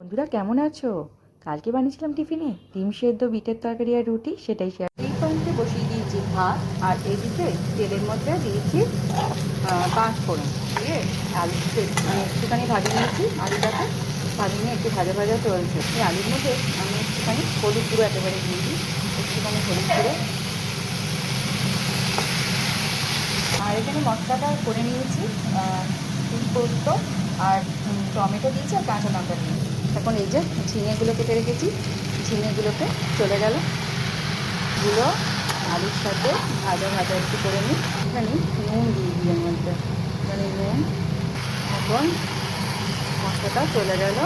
বন্ধুরা, কেমন আছো? কালকে বানিয়েছিলাম টিফিনে। ডিম সেদ্ধ, বিটের তরকারি আর রুটি, সেটাই শেয়ার এই পানিতে বসিয়ে দিয়েছি ভাত আর এদিকে তেলের মধ্যে দিয়েছি পাঁচ ফোড়ন দিয়ে আলু মানে একটুখানি ভাজে নিয়েছি, আলুটাকে ভাজে নিয়ে একটু ভাজা ভাজা চলছে। সেই আলুর মধ্যে আমি একটুখানি হলুদ গুঁড়ো একেবারে দিয়ে দিই, একটুখানি হলুদ গুঁড়ো। আর এখানে মশলাটা করে নিয়েছি পোস্ত আর টমেটো দিয়েছি আর কাঁচা লঙ্কা দিয়েছি। এখন এই যে ঝিঙেগুলো কেটে রেখেছি। ঝিঙেগুলোকে চলে গেল। গুলো আলুর সাথে ভাজা ভাজা একটু করে নিই। এখানে নুন দিয়ে দিই এর মধ্যে। এখানে নুন, এখন মশলাটা চলে গেল।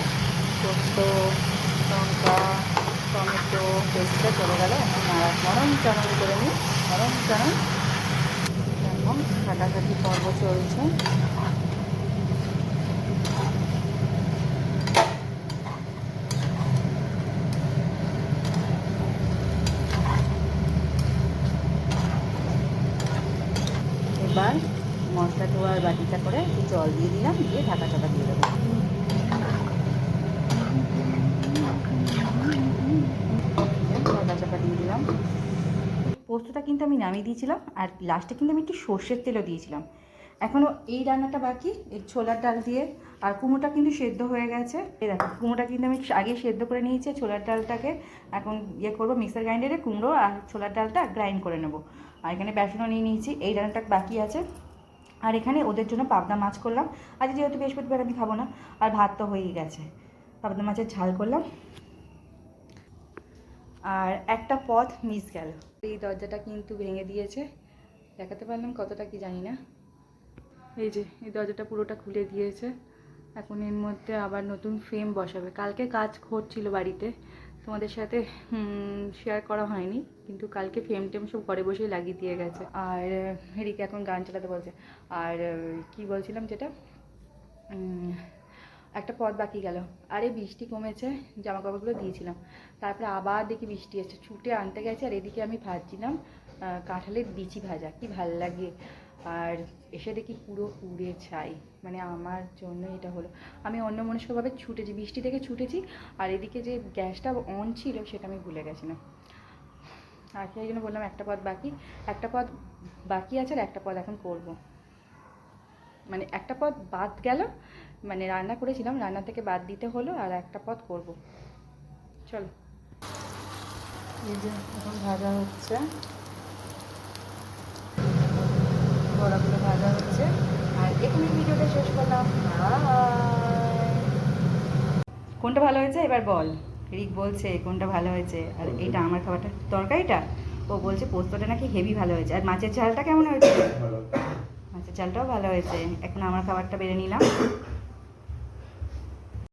পোস্ত লঙ্কা, টমেটো, পেস্টটা চলে গেল। এখন নরম চারণ করে নিই। নরম চারণ এখন কাটাকাটি পর্ব চলছে। এবার মশলা ধোয়ার বাটিটা করে একটু জল দিয়ে দিলাম, দিয়ে ঢাকা চাপা দিয়ে দেবো। দিয়ে দিলাম। পোস্তটা কিন্তু আমি নামিয়ে দিয়েছিলাম, আর লাস্টে কিন্তু আমি একটু সর্ষের তেলও দিয়েছিলাম। এখনও এই রান্নাটা বাকি এই ছোলার ডাল দিয়ে, আর কুমোটা কিন্তু সেদ্ধ হয়ে গেছে। এই দেখো কুমোটা কিন্তু আমি আগে সেদ্ধ করে নিয়েছি, ছোলার ডালটাকে এখন ইয়ে করব, মিক্সার গ্রাইন্ডারে কুমড়ো আর ছোলার ডালটা গ্রাইন্ড করে নেব। আর এখানে বেসনও নিয়ে নিয়েছি, এই রান্নাটা বাকি আছে। আর এখানে ওদের জন্য পাবদা মাছ করলাম। আজ যেহেতু বৃহস্পতিবার, আমি খাব না। আর ভাত তো হয়েই গেছে। পাবদা মাছের ঝাল করলাম। আর একটা পথ মিস গেল। এই দরজাটা কিন্তু ভেঙে দিয়েছে। দেখাতে পারলাম কতটা কি জানি না। এই যে, এই দরজাটা পুরোটা খুলে দিয়েছে। এখন এর মধ্যে আবার নতুন ফ্রেম বসাবে। কালকে কাজ হচ্ছিল বাড়িতে। তোমাদের সাথে শেয়ার করা হয়নি, কিন্তু কালকে ফ্রেম টেম সব ঘরে বসেই লাগিয়ে দিয়ে গেছে। আর হেরিকে এখন গান চালাতে বলছে। আর, কি বলছিলাম যেটা? একটা পথ বাকি গেল। আরে বৃষ্টি কমেছে জামা কাপড়গুলো দিয়েছিলাম। তারপরে আবার দেখি বৃষ্টি এসছে। ছুটে আনতে গেছে, আর এদিকে আমি ভাজছিলাম কাঁঠালের বিচি ভাজা। কি ভালো লাগে। আর এসে দেখি পুরো পুড়ে ছাই। মানে আমার জন্য এটা হলো। আমি অন্য মনস্কভাবে ছুটেছি, বৃষ্টি থেকে ছুটেছি, আর এদিকে যে গ্যাসটা অন ছিল সেটা আমি ভুলে গেছিলাম আর সেই জন্য বললাম একটা পদ বাকি, একটা পদ বাকি আছে আর একটা পদ এখন করব। মানে একটা পদ বাদ গেল মানে রান্না করেছিলাম, রান্না থেকে বাদ দিতে হলো আর একটা পদ করব। চলো। এই যে এখন ভাজা হচ্ছে। বড়াগুলো ভাজা হচ্ছে। আর এখানে ভিডিওটা শেষ করলাম। কোনটা ভালো হয়েছে? এবার বল। রিক বলছে কোনটা ভালো হয়েছে? আর এইটা আমার খাবারটা। তরকারিটা? ও বলছে পোস্তটা নাকি হেভি ভালো হয়েছে। আর মাছের ঝালটা কেমন হয়েছে? মাছের ঝালটাও ভালো হয়েছে। এখন আমার খাবারটা বেড়ে নিলাম।